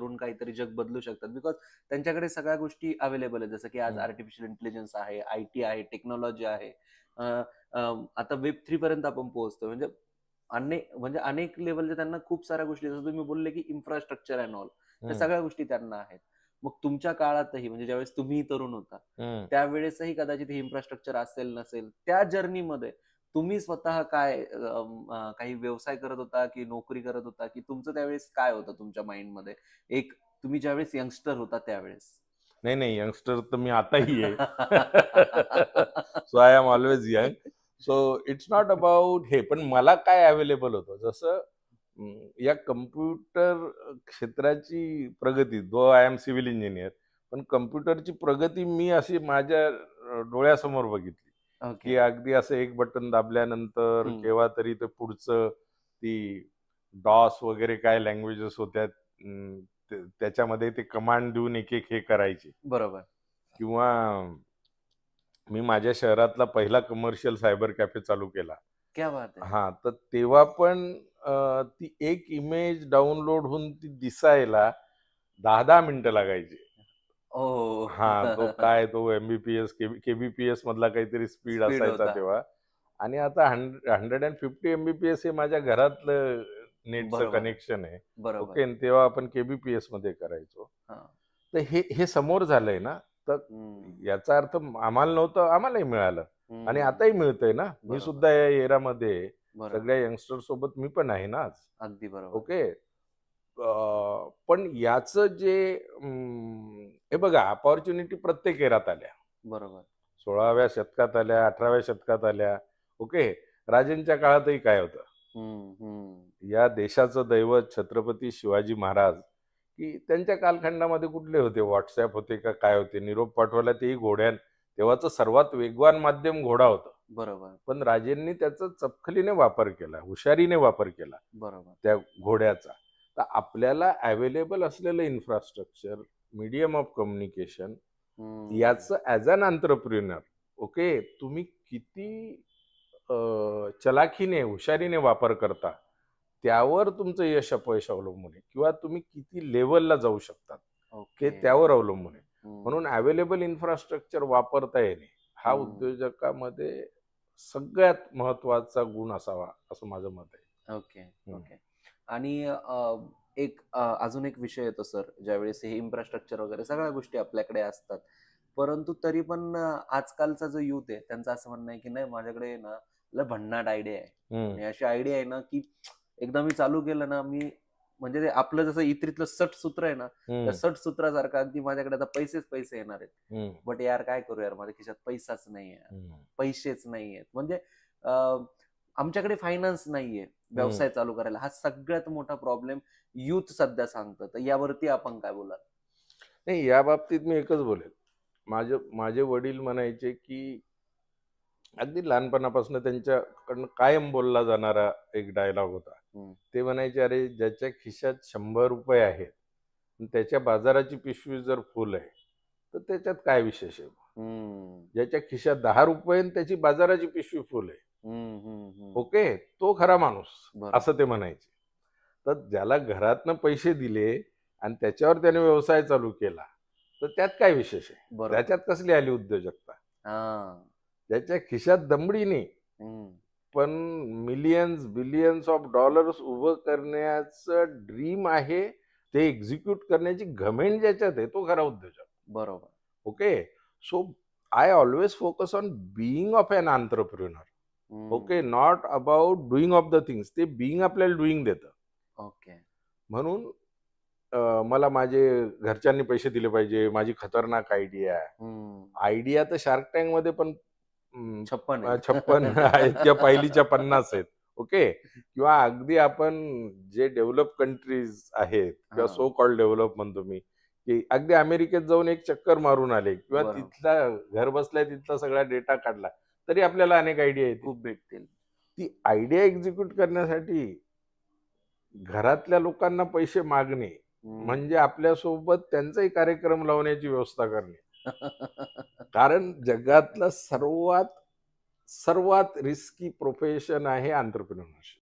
करून काहीतरी जग बदलू शकतात बिकॉज त्यांच्याकडे सगळ्या गोष्टी अवेलेबल आहेत जसं की आज. आर्टिफिशियल इंटेलिजन्स आहे आय टी आहे टेक्नॉलॉजी आहे आता वेब थ्री पर्यंत आपण पोहोचतो म्हणजे अनेक म्हणजे अनेक लेवलच्या त्यांना खूप साऱ्या गोष्टी जसं तुम्ही बोलले की इन्फ्रास्ट्रक्चर अँड ऑल त्या. सगळ्या गोष्टी त्यांना आहेत मग तुमच्या काळातही म्हणजे ज्यावेळेस तुम्ही तरुण होता. त्यावेळेसही कदाचित हे इन्फ्रास्ट्रक्चर असेल नसेल त्या जर्नीमध्ये तुम्ही स्वतः काय काही व्यवसाय करत होता की नोकरी करत होता की तुमचं त्यावेळेस काय होतं तुमच्या माइंडमध्ये? एक तुम्ही ज्यावेळेस यंगस्टर होता त्यावेळेस. नाही नाही यंगस्टर तर मी आताही आहे. So I am always young so it's not about हे पण मला काय अवेलेबल होतं? जसं या कम्प्युटर क्षेत्राची प्रगती though I am civil engineer पण कम्प्युटरची प्रगती मी अशी माझ्या डोळ्यासमोर बघितली. की अगदी असं एक बटन दाबल्यानंतर. केव्हा तरी ते पुढचं ती डॉस वगैरे काय लँग्वेजेस होत्या त्याच्यामध्ये ते कमांड देऊन एक एक हे करायचे. बरोबर. किंवा मी माझ्या शहरातला पहिला कमर्शियल सायबर कॅफे चालू केला. क्या बात हा तर तेव्हा पण ती एक इमेज डाउनलोड होऊन ती दिसायला दहा दहा मिनिटं लागायची. ओ हा तो काय तो एमबीपीएस केबीपीएस मधला काहीतरी स्पीड असायचा. तेव्हा. आणि आता हंड्रेड अँड फिफ्टी एमबीपीएस हे माझ्या घरातलं नेटचं. कनेक्शन आहे. ओके तेव्हा आपण केबीपीएसमध्ये करायचो. हा. तर हे हे समोर झालंय ना तर याचा अर्थ आम्हाला नव्हतं आम्हालाही मिळालं. आणि आताही मिळतंय ना. मी. सुद्धा या एरामध्ये सगळ्या यंगस्टर सोबत मी पण आहे ना आज. अगदी बरोबर. ओके पण याचं जे हे बघा अपॉर्च्युनिटी प्रत्येक एरात आल्या. बरोबर. सोळाव्या शतकात आल्या अठराव्या शतकात आल्या. ओके राजेंच्या काळातही काय होतं. या देशाचं दैवत छत्रपती शिवाजी महाराज की त्यांच्या कालखंडामध्ये कुठले होते? व्हॉट्सॲप होते का? काय होते? निरोप पाठवायला तेही घोड्यान. तेव्हाचं सर्वात वेगवान माध्यम घोडा होतं. बरोबर. पण राजेंनी त्याचा चपखलीने वापर केला हुशारीने वापर केला. बरोबर. त्या घोड्याचा. तर आपल्याला अवेलेबल असलेलं इन्फ्रास्ट्रक्चर मीडियम ऑफ कम्युनिकेशन. याचं ॲज अन अंतरप्रिनर ओके तुम्ही किती चलाखीने हुशारीने वापर करता त्यावर तुमचं यश अपयश अवलंबून आहे किंवा तुम्ही किती लेवलला जाऊ शकतात ते ओके. त्यावर अवलंबून आहे. म्हणून अवेलेबल इन्फ्रास्ट्रक्चर वापरता येणे हा. उद्योजकामध्ये सगळ्यात महत्त्वाचा गुण असावा असं माझं मत आहे ओके ओके आणि एक अजून एक विषय येतो सर ज्यावेळेस हे इन्फ्रास्ट्रक्चर वगैरे सगळ्या गोष्टी आपल्याकडे असतात. परंतु तरी पण आजकालचा जो युथ आहे त्यांचं असं म्हणणं आहे की नाही माझ्याकडे ना लय भन्नाट आयडिया आहे. अशी आयडिया आहे ना की एकदा मी चालू केलं ना मी म्हणजे ते आपलं जसं इत्रीतलं सट सूत्र आहे ना. त्या सट सूत्रासारखं अगदी माझ्याकडे आता पैसेच पैसे येणार आहेत. बट यार काय करू यार माझ्या खिशात पैसाच नाही. पैसेच नाहीयेत म्हणजे अं, आमच्याकडे फायनान्स नाहीये. व्यवसाय चालू करायला. हा सगळ्यात मोठा प्रॉब्लेम युथ सध्या सांगतं तर यावरती आपण काय बोलाल? नाही या बाबतीत मी एकच बोलेल. माझे माझे वडील म्हणायचे की अगदी लहानपणापासून त्यांच्याकडनं कायम बोलला जाणारा एक डायलॉग होता. ते म्हणायचे अरे ज्याच्या खिशात शंभर रुपये आहेत त्याच्या बाजाराची पिशवी जर फुल आहे तर त्याच्यात काय विशेष आहे? ज्याच्या खिशात दहा रुपये आणि त्याची बाजाराची पिशवी फुल आहे. ओके? तो खरा माणूस. असं ते म्हणायचे. तर ज्याला घरातनं पैसे दिले आणि त्याच्यावर त्याने व्यवसाय चालू केला तर त्यात काय विशेष आहे? त्याच्यात कसली आली उद्योजकता? ज्याच्या खिशात दमडीने पण मिलियन्स बिलियन्स ऑफ डॉलर्स उभं करण्याचं ड्रीम आहे ते एक्झिक्यूट करण्याची घमेंड ज्याच्यात आहे तो खरा उद्योजक. बरोबर. Okay? So I always focus on being of an entrepreneur okay? Not about doing of the things ते बिईंग आपल्याला डुईंग देतं. ओके. म्हणून मला माझे घरच्यांनी पैसे दिले पाहिजे. माझी खतरनाक आयडिया आहे. आयडिया तर शार्क टँकमध्ये पण छप्पन. छप्पन आहेत. पहिलीच्या पन्नास आहेत. ओके? किंवा अगदी आपण जे डेव्हलप कंट्रीज आहेत किंवा. सो कॉल्ड डेव्हलप म्हणतो मी की अगदी अमेरिकेत जाऊन एक चक्कर मारून आले किंवा बरोबर. तिथला घर बसल्या तिथला सगळा डेटा काढला तरी आपल्याला अनेक आयडिया येतील खूप भेटतील ती आयडिया एक्झिक्यूट करण्यासाठी घरातल्या लोकांना पैसे मागणे. म्हणजे आपल्यासोबत त्यांचाही कार्यक्रम लावण्याची व्यवस्था करणे कारण जगातलं सर्वात सर्वात रिस्की प्रोफेशन आहे आंतरप्रिनरशिप